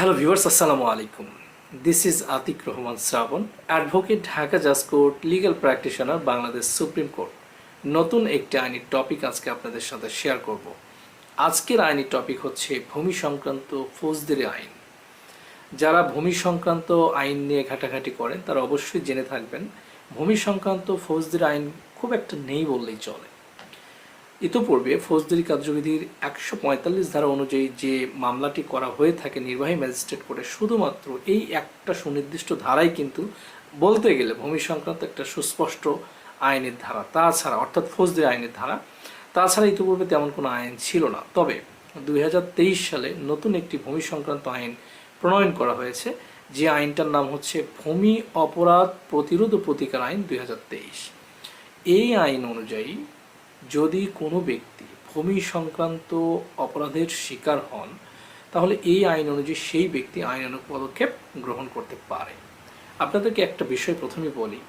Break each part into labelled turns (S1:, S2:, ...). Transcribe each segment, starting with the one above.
S1: Hello viewers আসসালামু আলাইকুম this is Atik Rahman Srabon advocate Dhaka জাজ court legal practitioner Bangladesh supreme court নতুন একটি আইনি টপিক আজকে আপনাদের সাথে শেয়ার করব। আজকের আইনি টপিক হচ্ছে ভূমি সংক্রান্ত ফৌজদারি আইন। যারা ভূমি সংক্রান্ত আইন নিয়ে ঘাটাঘাটি করেন, তারা অবশ্যই জেনে থাকবেন, ভূমি সংক্রান্ত ফৌজদারি আইন খুব একটা নেই বললেই চলে। ইতোপূর্বে ফৌজদারি কার্যবিধির একশো পঁয়তাল্লিশ ধারা অনুযায়ী যে মামলাটি করা হয়ে থাকে নির্বাহী ম্যাজিস্ট্রেট কোর্টে, শুধুমাত্র এই একটা সুনির্দিষ্ট ধারাই কিন্তু বলতে গেলে ভূমি সংক্রান্ত একটা সুস্পষ্ট আইনের ধারা। তাছাড়া, অর্থাৎ ফৌজদারি আইনের ধারা, তাছাড়া ইতিপূর্বে তেমন কোনো আইন ছিল না। তবে দুই হাজার তেইশ সালে নতুন একটি ভূমি সংক্রান্ত আইন প্রণয়ন করা হয়েছে, যে আইনটার নাম হচ্ছে ভূমি অপরাধ প্রতিরোধ ও প্রতিকার আইন দুই হাজার তেইশ। এই আইন অনুযায়ী যদি কোনো ব্যক্তি ভূমি সংক্রান্ত অপরাধের শিকার হন, তাহলে এই আইন অনুযায়ী সেই ব্যক্তি আইনানুগ পদক্ষেপ গ্রহণ করতে পারে। আপনাদেরকে একটা বিষয় প্রথমে বলি।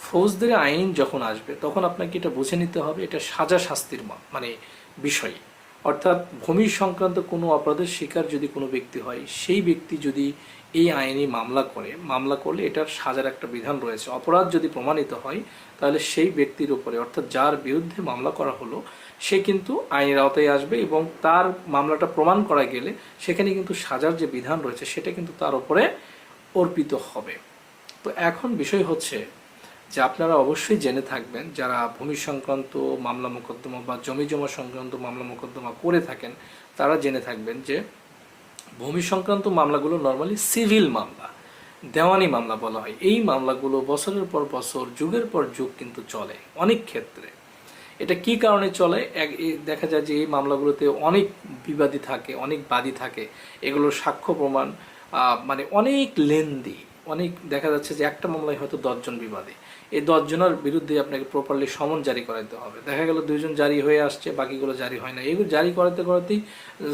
S1: ফৌজদারি আইন যখন আসবে, তখন আপনাকে এটা বুঝে নিতে হবে, এটা সাজা শাস্তির মানে বিষয় অর্থাৎ ভূমি সংক্রান্ত কোনো অপরাধের শিকার যদি কোনো ব্যক্তি হয়, সেই ব্যক্তি যদি এই আইনি মামলা করে, মামলা করলে এটার সাজার একটা বিধান রয়েছে। অপরাধ যদি প্রমাণিত হয়, তাহলে সেই ব্যক্তির উপরে, অর্থাৎ যার বিরুদ্ধে মামলা করা হলো, সে কিন্তু আইনের আওতায় আসবে এবং তার মামলাটা প্রমাণ করা গেলে সেখানে কিন্তু সাজার যে বিধান রয়েছে, সেটা কিন্তু তার উপরে অর্পিত হবে। তো এখন বিষয় হচ্ছে যে আপনারা অবশ্যই জেনে থাকবেন, যারা ভূমি সংক্রান্ত মামলা মোকদ্দমা বা জমি জমা সংক্রান্ত মামলা মোকদ্দমা করে থাকেন, তারা জেনে থাকবেন যে ভূমি সংক্রান্ত মামলাগুলো নর্মালি সিভিল মামলা, দেওয়ানি মামলা বলা হয়। এই মামলাগুলো বছরের পর বছর, যুগের পর যুগ কিন্তু চলে, অনেক ক্ষেত্রে। এটা কি কারণে চলে? এক দেখা যায় যে এই মামলাগুলোতে অনেক বিবাদী থাকে, অনেক বাদী থাকে। এগুলোর সাক্ষ্য প্রমাণ মানে অনেক লেন্দি, অনেক দেখা যাচ্ছে যে একটা মামলায় হয়তো দশজন বিবাদী। এই দশজনের বিরুদ্ধে আপনাকে প্রপারলি সমন জারি করাতে হবে। দেখা গেল দুইজন জারি হয়ে আসছে, বাকিগুলো জারি হয় না এগুলো জারি করাতে করাতেই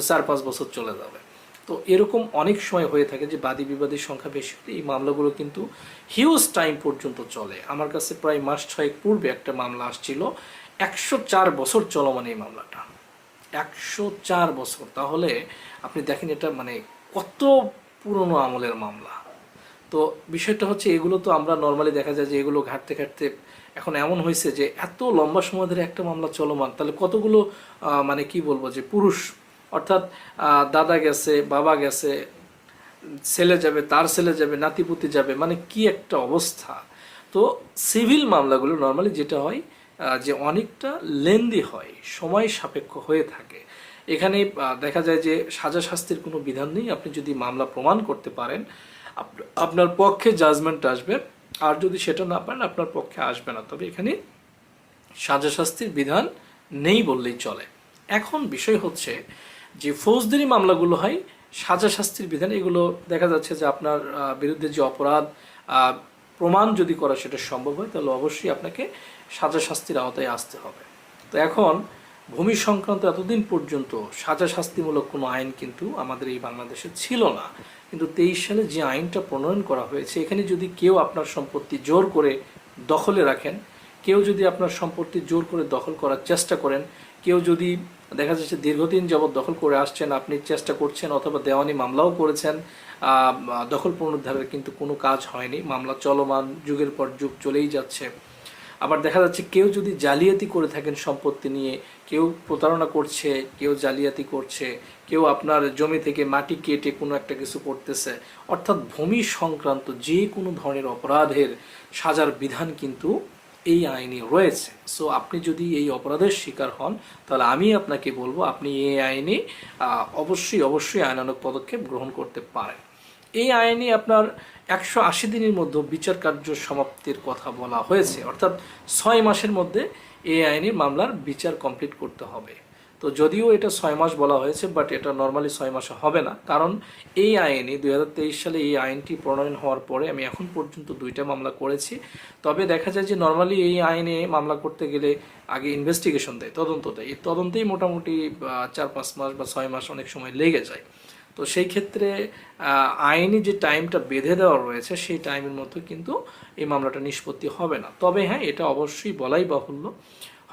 S1: চার পাঁচ বছর চলে যাবে। তো এরকম অনেক সময় হয়ে থাকে যে বাদী বিবাদীর সংখ্যা বেশি হলে এই মামলাগুলো কিন্তু হিউজ টাইম পর্যন্ত চলে। আমার কাছে প্রায় মাস ছয়েক পূর্বে একটা মামলা আসছিল। একশো চার বছর চলমান এই মামলাটা। একশো চার বছর। তাহলে আপনি দেখেন এটা মানে কত পুরনো আমলের মামলা। তো বিষয়টা হচ্ছে এগুলো তো আমরা নর্মালি দেখা যায় যে এগুলো ঘাটতে ঘাটতে এখন এমন হয়েছে যে এত লম্বা সময় ধরে একটা মামলা চলমান। তাহলে কতগুলো মানে কি বলব যে পুরুষ, অর্থাৎ দাদা গেছে, বাবা গেছে, ছেলে যাবে, তার ছেলে যাবে, নাতিপুতি যাবে মানে কি একটা অবস্থা? তো সিভিল মামলাগুলো নর্মালি যেটা হয় যে অনেকটা লেন্দি হয়, সময় সাপেক্ষ হয়ে থাকে। এখানে দেখা যায় যে সাজা শাস্তির কোনো বিধান নেই। আপনি যদি মামলা প্রমাণ করতে পারেন আপনার পক্ষে জাজমেন্ট আসবে। আর যদি সেটা না পারেন, আপনার পক্ষে আসবে না। তবে এখানে সাজা শাস্তির বিধান নেই বললেই চলে। এখন বিষয় হচ্ছে যে ফৌজদারি মামলাগুলো হয় সাজা শাস্তির বিধান, এগুলো দেখা যাচ্ছে যে আপনার বিরুদ্ধে যে অপরাধ প্রমাণ যদি করা সেটা সম্ভব হয়, তাহলে অবশ্যই আপনাকে সাজা শাস্তির আওতায় আসতে হবে। তো এখন ভূমি সংক্রান্ত এতদিন পর্যন্ত সাজা শাস্তিমূলক কোনো আইন কিন্তু আমাদের এই বাংলাদেশে ছিল না। কিন্তু তেইশ সালে যে আইনটা প্রণয়ন করা হয়েছে, এখানে যদি কেউ আপনার সম্পত্তি জোর করে দখলে রাখেন, কেউ যদি আপনার সম্পত্তি জোর করে দখল করার চেষ্টা করেন, কেউ যদি দেখা যাচ্ছে দীর্ঘদিন যাবৎ দখল করে আসছেন, আপনি চেষ্টা করছেন অথবা দেওয়ানি মামলাও করেছেন দখল পুনরুদ্ধারের কিন্তু কোনো কাজ হয়নি। মামলা চলমান, যুগের পর যুগ চলেই যাচ্ছে। আবার দেখা যাচ্ছে কেউ যদি জালিয়াতি করে থাকেন সম্পত্তি নিয়ে, কেউ প্রতারণা করছে, কেউ জালিয়াতি করছে, কেউ আপনার জমি থেকে মাটি কেটে কোনো একটা কিছু করতেছে, অর্থাৎ ভূমি সংক্রান্ত যে কোনো ধরনের অপরাধের সাজার বিধান কিন্তু এই আইনে রয়েছে। সো আপনি যদি এই অপরাধের শিকার হন, তাহলে আমি আপনাকে বলব, আপনি এই আইনে অবশ্যই অবশ্যই আইনানুগ পদক্ষেপ গ্রহণ করতে পারেন। এই আইনে আপনার একশো আশি দিনের মধ্যে বিচার কার্য সমাপ্তির কথা বলা হয়েছে। অর্থাৎ ছয় মাসের মধ্যে এই আইনের মামলার বিচার কমপ্লিট করতে হবে। তো যদিও এটা ছয় মাস বলা হয়েছে, বাট এটা নর্মালি ছয় মাসে হবে না। কারণ এই আইনে দুই হাজার তেইশ সালে এই আইনটি প্রণয়ন হওয়ার পরে আমি এখন পর্যন্ত দুইটা মামলা করেছি। তবে দেখা যায় যে নর্মালি এই আইনে মামলা করতে গেলে আগে ইনভেস্টিগেশন দেয়, তদন্ত দেয়। এই তদন্তেই মোটামুটি চার পাঁচ মাস বা ছয় মাস অনেক সময় লেগে যায়। তো সেই ক্ষেত্রে আইনি যে টাইমটা বেঁধে দেওয়া রয়েছে, সেই টাইমের মতো কিন্তু এই মামলাটা নিষ্পত্তি হবে না। তবে হ্যাঁ এটা অবশ্যই বলাই বাহুল্য।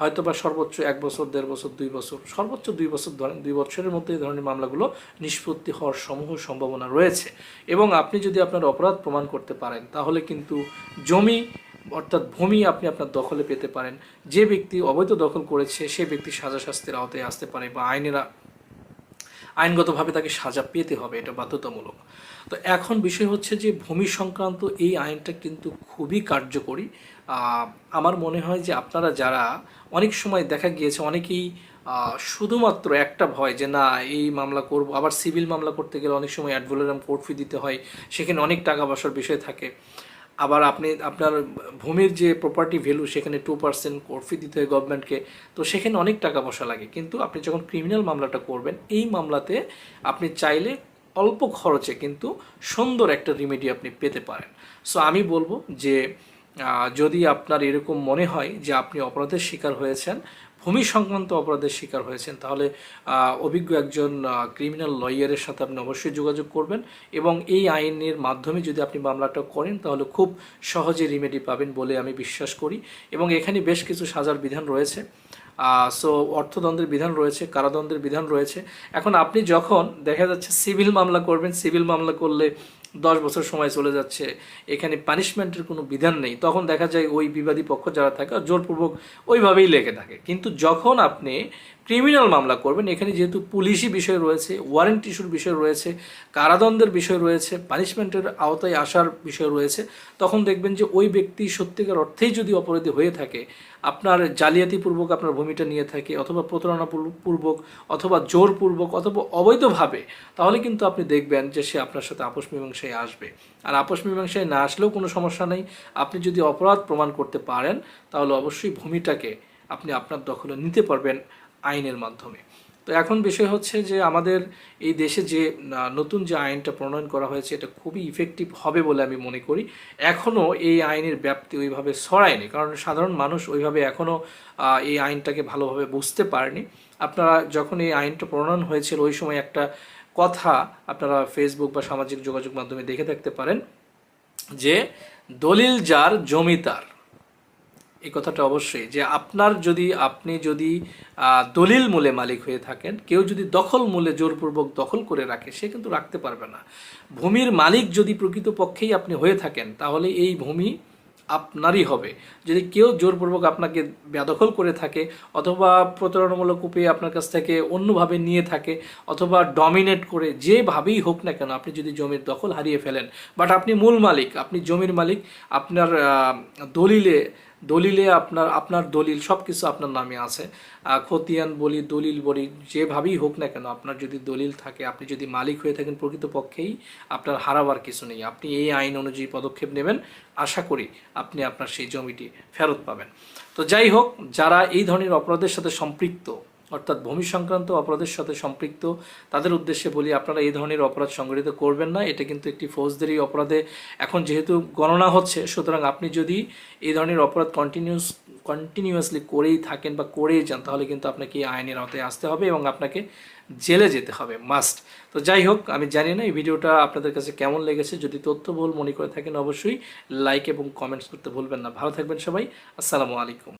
S1: হয়তো বা সর্বোচ্চ এক বছর, দেড় বছর, দুই বছর, সর্বোচ্চ দুই বছর ধরেন দুই বছরের মধ্যে এই ধরনের মামলাগুলো নিষ্পত্তি হওয়ার সমূহ সম্ভাবনা রয়েছে। এবং আপনি যদি আপনার অপরাধ প্রমাণ করতে পারেন, তাহলে কিন্তু জমি, অর্থাৎ ভূমি আপনি আপনার দখলে পেতে পারেন। যে ব্যক্তি অবৈধ দখল করেছে, সে ব্যক্তি সাজা শাস্তির আওতায় আসতে পারে বা আইনেরা আইনগতভাবে তাকে সাজা পেতে হবে, এটা বাধ্যতামূলক। তো এখন বিষয় হচ্ছে যে, ভূমি সংক্রান্ত এই আইনটা কিন্তু খুবই কার্যকরী। আমার মনে হয় যে আপনারা যারা, অনেক সময় দেখা গিয়েছে অনেকেই শুধুমাত্র একটা ভয় যে, না, এই মামলা করব। আবার সিভিল মামলা করতে গেলে অনেক সময় অ্যাডভোলেরাম কোর্ট ফি দিতে হয়, সেখানে অনেক টাকা পয়সার বিষয় থাকে। আবার আপনি, আপনার ভূমির যে প্রপার্টি ভ্যালু সেখানে টু পার্সেন্ট কোর্ট ফি দিতে হয় গভর্নমেন্টকে তো সেখানে অনেক টাকা পয়সা লাগে। কিন্তু আপনি যখন ক্রিমিনাল মামলাটা করবেন, এই মামলাতে আপনি চাইলে অল্প খরচে কিন্তু সুন্দর একটা রিমেডি আপনি পেতে পারেন। সো আমি বলব যে যদি আপনার এরকম মনে হয় যে আপনি অপরাধের শিকার হয়েছেন ভূমি সংক্রান্ত অপরাধের শিকার হয়েছেন, তাহলে অভিজ্ঞ একজন ক্রিমিনাল লয়ারের সাথে আপনি অবশ্যই যোগাযোগ করবেন এবং এই আইনের মাধ্যমে যদি আপনি মামলাটা করেন, তাহলে খুব সহজে রিমেডি পাবেন বলে আমি বিশ্বাস করি এবং এখানে বেশ কিছু সাজার বিধান রয়েছে। সো অর্থদণ্ডের বিধান রয়েছে, কারাদণ্ডের বিধান রয়েছে। এখন আপনি যখন, দেখা যাচ্ছে সিভিল মামলা করবেন সিভিল মামলা করলে দশ বছর সময় চলে যাচ্ছে, এখানে পানিশমেন্টের কোনো বিধান নেই, তখন দেখা যায় ওই বিবাদী পক্ষ যারা থাকে জোরপূর্বক ওইভাবেই লেগে থাকে। কিন্তু যখন আপনি ক্রিমিনাল মামলা করবেন। এখানে যেহেতু পুলিশি বিষয় রয়েছে ওয়ারেন্ট ইস্যুর বিষয় রয়েছে, কারাদণ্ডের বিষয় রয়েছে পানিশমেন্টের আওতায় আসার বিষয় রয়েছে, তখন দেখবেন যে ওই ব্যক্তি সত্যিকার অর্থেই যদি অপরাধী হয়ে থাকে, আপনার জালিয়াতিপূর্বক আপনার ভূমিটা নিয়ে থাকে, অথবা প্রতারণাপূর্বক পূর্বক অথবা জোরপূর্বক অথবা অবৈধভাবে, তাহলে কিন্তু আপনি দেখবেন যে সে আপনার সাথে আপোষ মীমাংসায় আসবে। আর আপোষ মীমাংসায় না আসলেও কোনো সমস্যা নেই। আপনি যদি অপরাধ প্রমাণ করতে পারেন, তাহলে অবশ্যই ভূমিটাকে আপনি আপনার দখলে নিতে পারবেন। আইনের মাধ্যমে। তো এখন বিষয় হচ্ছে যে আমাদের এই দেশে যে নতুন যে আইনটা প্রণয়ন করা হয়েছে, এটা খুবই ইফেক্টিভ হবে বলে আমি মনে করি। এখনও এই আইনের ব্যাপ্তি ওইভাবে ছড়ায়নি কারণ সাধারণ মানুষ ওইভাবে এখনও এই আইনটাকে ভালোভাবে বুঝতে পারেনি। আপনারা যখন এই আইনটা প্রণয়ন হয়েছিল, ওই সময় একটা কথা আপনারা ফেসবুক বা সামাজিক যোগাযোগ মাধ্যমে দেখে থাকতে পারেন যে, দলিল যার, জমি তার। এই কথাটা অবশ্যই যে আপনার যদি, আপনি যদি দলিল মূলে মালিক হয়ে থাকেন, কেউ যদি দখল মূলে জোরপূর্বক দখল করে রাখে, সে কিন্তু রাখতে পারবে না। ভূমির মালিক যদি প্রকৃতপক্ষেই আপনি হয়ে থাকেন, তাহলে এই ভূমি আপনারই হবে। যদি কেউ জোরপূর্বক আপনাকে বেদখল করে থাকে, অথবা প্রতারণামূলক উপায়ে আপনার কাছ থেকে অন্যভাবে নিয়ে থাকে, অথবা ডমিনেট করে যেভাবেই হোক না কেন, আপনি যদি জমির দখল হারিয়ে ফেলেন বাট আপনি মূল মালিক, আপনি জমির মালিক, আপনার দলিলে দলিলে আপনার আপনার দলিল সব কিছু আপনার নামে আছে। খতিয়ান, বলি, দলিল বলি যেভাবেই হোক না কেন, আপনার যদি দলিল থাকে, আপনি যদি মালিক হয়ে থাকেন প্রকৃতপক্ষেই, আপনার হারাবার কিছু নেই। আপনি এই আইন অনুযায়ী পদক্ষেপ নেবেন। আশা করি আপনি আপনার সেই জমিটি ফেরত পাবেন। তো যাই হোক, যারা এই ধরনের অপরাধের সাথে সম্পৃক্ত অর্থাৎ ভূমি সংক্রান্ত অপরাধের সাথে সম্পৃক্ত তাদের উদ্দেশ্যে বলি, আপনারা এই ধরনের অপরাধ সংগঠিত করবেন না। এটা কিন্তু একটি ফৌজদারি অপরাধে এখন যেহেতু গণনা হচ্ছে, সুতরাং আপনি যদি এই ধরনের অপরাধ কন্টিনিউস কন্টিনিউয়াসলি করেই থাকেন বা করেই যান, তাহলে কিন্তু আপনাকে আইনের আওতায় আসতে হবে এবং আপনাকে জেলে যেতে হবে মাস্ট তো যাই হোক, আমি জানি না এই ভিডিওটা আপনাদের কাছে কেমন লেগেছে। যদি তথ্যবহুল মনে করে থাকেন, অবশ্যই লাইক এবং কমেন্টস করতে ভুলবেন না। ভালো থাকবেন সবাই। আসসালামু আলাইকুম।